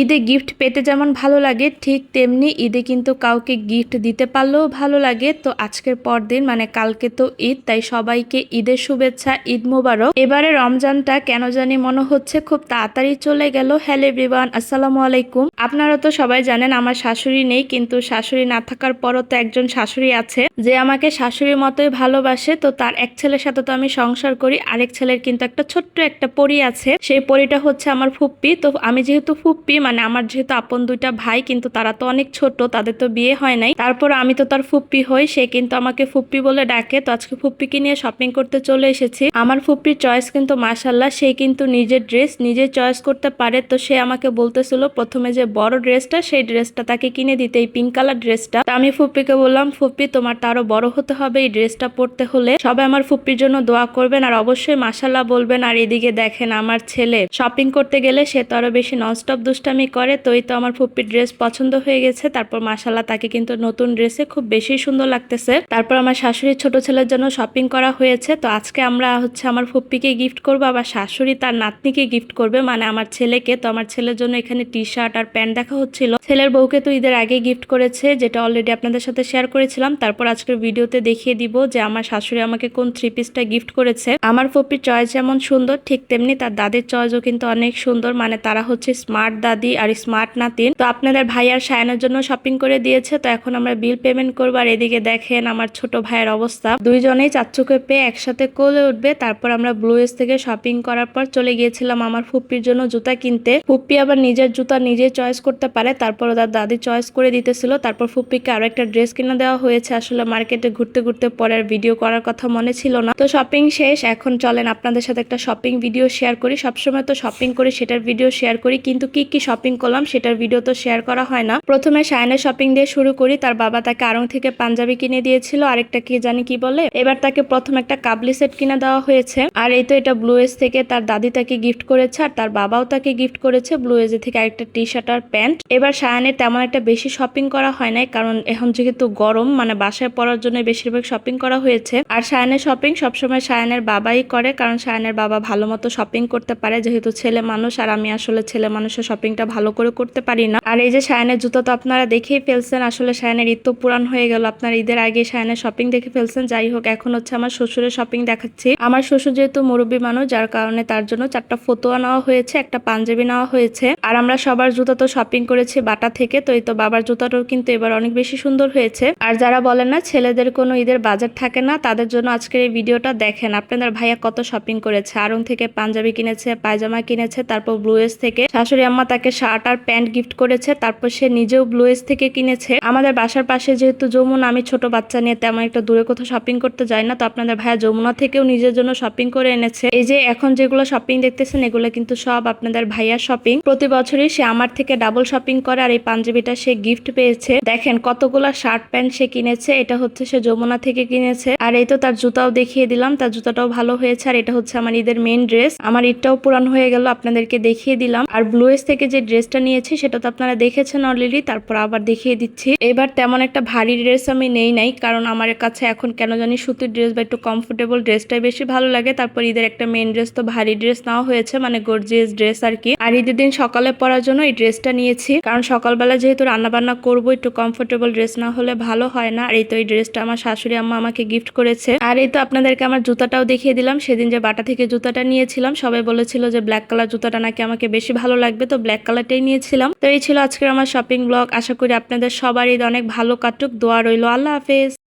ঈদে গিফট পেতে যেমন ভালো লাগে, ঠিক তেমনি ঈদে কিন্তু কাউকে গিফট দিতে পারলেও ভালো লাগে। তো আজকের পর দিন মানে কালকে তো ঈদ, তাই সবাইকে ঈদের শুভেচ্ছা, ঈদ মোবারক। এবারে রমজানটা কেন জানি মনে হচ্ছে খুব তাড়াতাড়ি চলে গেল। হ্যালো এভরিওয়ান আসসালামু আলাইকুম। আপনারা তো সবাই জানেন আমার শাশুড়ি নেই, কিন্তু শাশুড়ি না থাকার পরও তো একজন শাশুড়ি আছে, যে আমাকে শাশুড়ির মতোই ভালোবাসে। তো তার এক ছেলের সাথে তো আমি সংসার করি, আরেক ছেলের কিন্তু একটা ছোট্ট একটা পরি আছে। সেই পরিটা হচ্ছে আমার ফুপ্পি। তো আমি যেহেতু ফুপ্পি মানে আমার যেহেতু আপন দুইটা ভাই, কিন্তু তারা তো অনেক ছোট, তাদের তো বিয়ে হয় নাই। তারপর আমি তো তার ফুপ্পি হই, সে কিন্তু আমাকে ফুপ্পি বলে ডাকে। তো আজকে ফুপ্পিকে নিয়ে শপিং করতে চলে এসেছি। আমার ফুপ্পির চয়েস কিন্তু মাসাল্লাহ সে কিন্তু নিজের ড্রেস নিজে চয়েস করতে পারে। তো সে আমাকে বলতেছিল, প্রথমে যে বড় ড্রেসটা সেই ড্রেসটা তাকে কিনে দিতে, এই পিঙ্ক কালার ড্রেসটা তো আমি ফুপ্পিকে বললাম, ফুপ্পি, তোমার তারও বড় হতে হবে এই ড্রেসটা পরতে হলে। সবাই আমার ফুপ্পির জন্য দোয়া করবেন আর অবশ্যই মাসাল্লাহ বলবেন। আর এদিকে দেখেন আমার ছেলে শপিং করতে গেলে সে তো আরও বেশি নন ননস্টপ দুষ্টামি করে তো এই তো আমার ফুপ্পির ড্রেস পছন্দ হয়ে গেছে। তারপর মাসাল্লাহ তাকে কিন্তু নতুন ড্রেসে খুব বেশি সুন্দর লাগতেছে। তারপর আমার শাশুড়ির ছোট ছেলের জন্য শপিং করা হয়েছে। তো আজকে আমরা হচ্ছে আমার ফুপ্পিকে গিফট করব, আবার শাশুড়ি তার নাতনিকে গিফট করবে। মানে আমার ছেলেকে, তো আমার ছেলের জন্য এখানে টি শার্ট আর প্যান্ট দেখা হচ্ছিল। ছেলের বউকে তো ঈদের আগে গিফট করেছে, যেটা অলরেডি আপনাদের সাথে শেয়ার করেছিলাম। তারপর আজকের ভিডিওতে দেখিয়ে দিব যে আমার শাশুড়ি আমাকে কোন থ্রি পিসটা গিফট করেছে। আমার ফুপ্পির চয়েস যেমন সুন্দর, ঠিক তেমনি তার দাদির চয়েসও কিন্তু অনেক সুন্দর। মানে তারা হচ্ছে স্মার্ট দাদি। আর স্মার্ট নাতিন। তো আপনাদের ভাই আর সায়নের জন্য শপিং করে দিয়েছে, তো এখন আমরা বিল পেমেন্ট করব। আর এদিকে দেখেন আমার ছোট ভাইয়ের অবস্থা। দুইজনেই চাচ্চুকে পেয়ে একসাথে কোলে উঠবে। তারপর আমরা ব্লুয়েস থেকে শপিং করার পর চলে গিয়েছিলাম আমার ফুপ্পির জন্য জুতা কিনতে। ফুপ্পি আবার নিজের জুতা নিজে চয়েস করতে পারে। তারপর তার দাদি চয়েস করে দিতেছিল। তারপর ফুপ্পিকে আরও একটা ড্রেস কিনে দেওয়া হয়েছে। আসলে মার্কেটে ঘুরতে ঘুরতে পরে ভিডিও করার কথা মনে ছিল না। তো শপিং শেষ। এখন চলেন আপনাদের সাথে একটা শপিং ভিডিও শেয়ার করি। সবসময় তো শপিং করি, সেটার ভিডিও শেয়ার করি। কিন্তু কি কি শপিং করলাম, সেটার ভিডিও তো শেয়ার করা হয় না। প্রথমে সায়নের শপিং দিয়ে শুরু করি, তার বাবা তাকে আড়ং থেকে পাঞ্জাবি কিনে দিয়েছিল, আরেকটা কি জানি কি বলে। এবার তাকে প্রথম একটা কাবলি সেট কিনে দেওয়া হয়েছে। আর এই তো এটা ব্লু এজ থেকে তার দাদি তাকে গিফট করেছে, আর তার বাবাও তাকে গিফট করেছে ব্লু এজে থেকে আরেকটা টি শার্ট আর প্যান্ট এবার সায়ানের তেমন একটা বেশি শপিং করা হয় নাই, কারণ এখন যেহেতু গরম মানে বাসায় পড়ার জন্য বেশিরভাগ শপিং করা হয়েছে। আর সায়ানের শপিং সবসময় সায়ানের বাবাই করে, কারণ সায়ানের বাবা ভালো মতো শপিং করতে পারে, যেহেতু ছেলে মানুষ, আর আমি আসলে ছেলে মানুষের শপিংটা ভালো করে করতে পারি না। আর এই যে সায়ানের জুতো তো আপনারা দেখেই ফেলছেন, আসলে সায়ানের ঈদ তো পুরান হয়ে গেল। আপনার ঈদের আগে সায়ানের শপিং দেখে ফেলছেন। যাই হোক, এখন হচ্ছে আমার শ্বশুরের শপিং দেখাচ্ছি। আমার শ্বশুর যেহেতু মুরব্বী মানুষ, যার কারণে তার জন্য চারটা ফতোয়া নেওয়া হয়েছে, একটা পাঞ্জাবি নেওয়া হয়েছে। আর আমরা সবার জুতো তো শপিং করেছি বাটা থেকে, তো এই তো বাবার জুতাটাও কিন্তু এবার অনেক বেশি সুন্দর হয়েছে। আর যারা বলেন না, ছেলেদের কোনো ঈদের বাজার থাকে না, তাদের জন্য আজকের এই ভিডিওটা দেখেন। আপনাদের ভাইয়া কত শপিং করেছে। আরং থেকে পাঞ্জাবি কিনেছে, পায়জামা কিনেছে, তারপর ব্লুয়েস থেকে। শাশুড়ি আম্মা তাকে শার্ট আর প্যান্ট গিফট করেছে, তারপর সে নিজেও ব্লুয়েস থেকে কিনেছে। আমাদের বাসার পাশে যেহেতু যমুনা, আমি ছোট বাচ্চা নিয়ে তেমন একটা দূরে কোথাও শপিং করতে যাই না, তো আপনাদের ভাইয়া যমুনা থেকেও নিজের জন্য শপিং করে এনেছে। এই যে এখন যেগুলো শপিং দেখতেছেন, এগুলো কিন্তু সব আপনাদের ভাইয়া শপিং প্রতি বছরই সে আমার থেকে ডাবল শপিং করে আর এই পাঞ্জাবিটা সে গিফট পেয়েছে। দেখেন কতগুলো শার্ট, প্যান্ট সে কিনেছে, এটা হচ্ছে সে যমুনা থেকে কিনেছে। আর এই তো তার জুতাও দেখিয়ে দিলাম, তার জুতাটাও ভালো হয়েছে, আর এটা হচ্ছে আমার ঈদের মেন ড্রেস আমার ঈদটাও পুরান হয়ে গেল, আপনাদেরকে দেখিয়ে দিলাম। আর ব্লুয়েস থেকে যে ড্রেসটা নিয়েছি সেটা তো আপনারা দেখেছেন অলরেডি তারপর আবার দেখিয়ে দিচ্ছি। এবার তেমন একটা ভারী ড্রেস আমি নেই নাই, কারণ আমার কাছে এখন কেন জানি সুতির ড্রেস বা একটু কমফোর্টেবল ড্রেসটাই বেশি ভালো লাগে। তারপর ঈদের একটা মেন ড্রেস তো ভারী ড্রেস নেওয়া হয়েছে মানে গর্জিয়াস ড্রেস আর কি। আর ঈদের দিন সকালে পরার জন্য এই ড্রেসটা নিয়েছি, কারণ সকালবেলা যেহেতু রান্নাবান্না করব, একটু কমফোর্টেবল ড্রেস না হলে ভালো হয় না। আর এই তো এই ড্রেসটা আমার শাশুড়ি আম্মা আমাকে গিফট করেছে। আর এই তো আপনাদেরকে আমার জুতাটাও দেখিয়ে দিলাম। সেদিন যে বাটা থেকে জুতাটা নিয়েছিলাম, সবাই বলেছিল যে ব্ল্যাক কালার জুতাটা নাকি আমাকে বেশি ভালো লাগবে, তো ব্ল্যাক কালারটাই নিয়েছিলাম। তো এই ছিল আজকের আমার শপিং ব্লগ আশা করি আপনাদের সবারই অনেক ভালো কাটুক। দোয়া রইল। আল্লাহ হাফেজ।